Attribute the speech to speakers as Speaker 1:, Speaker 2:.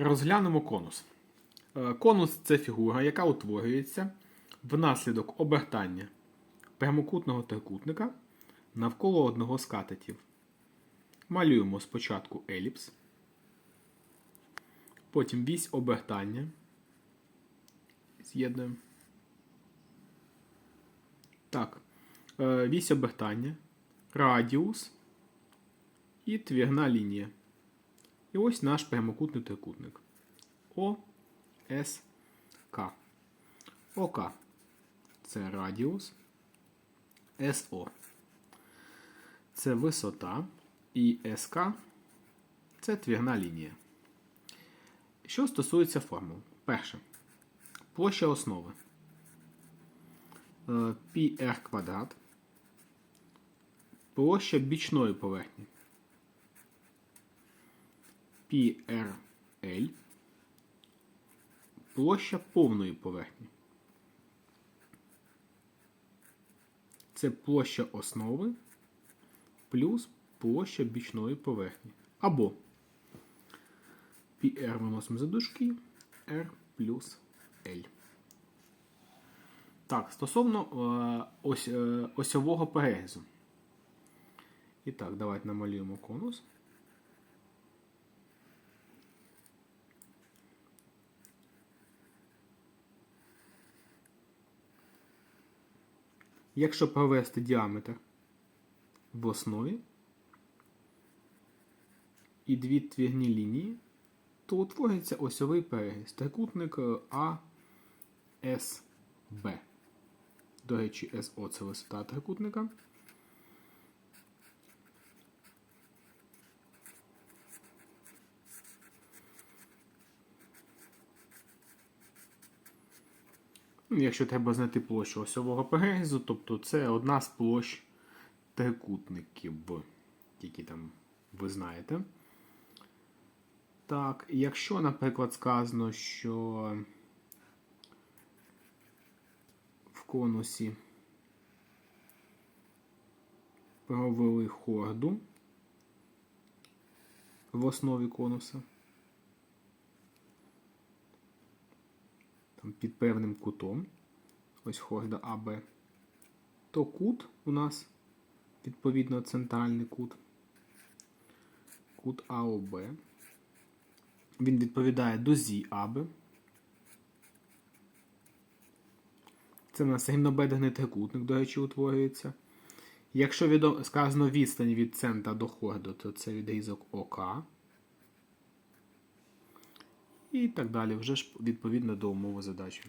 Speaker 1: Розглянемо конус. Е, Конус це фігура, яка утворюється внаслідок обертання прямокутного трикутника навколо одного з катетів. Малюємо спочатку еліпс, потім вісь обертання. З'єднуємо. Так. Е, Вісь обертання, радіус і твірна лінія. І ось наш прямокутний трикутник. О, С, К. ОК це радіус. СО це висота. І СК це твірна лінія. Що стосується формул. Перше. Площа основи. Е, πr квадрат. Площа бічної поверхні. PRL площа повної поверхні. Це площа основи плюс площа бічної поверхні. Або PR виносимо за дужки R плюс L. Так, стосовно е, ось, е, осьового перерізу. І так, давайте намалюємо конус. Якщо провести діаметр в основі і дві твірні лінії, то утворюється осьовий переріз. Трикутник АСБ. До речі, СО це висота трикутника. Якщо треба знайти площу осьового перерізу, тобто це одна з площ трикутників, які там ви знаєте. Так, якщо, наприклад, сказано, що в конусі провели хорду в основі конуса, під певним кутом, ось хорда АБ, то кут у нас відповідно центральний кут, кут АОБ. Він відповідає дозі АБ. Це у нас рівнобедрений трикутник, до речі, утворюється. Якщо сказано відстань від центра до хорду, то це відрізок ОК. І так далі, вже ж відповідно до умови задачі.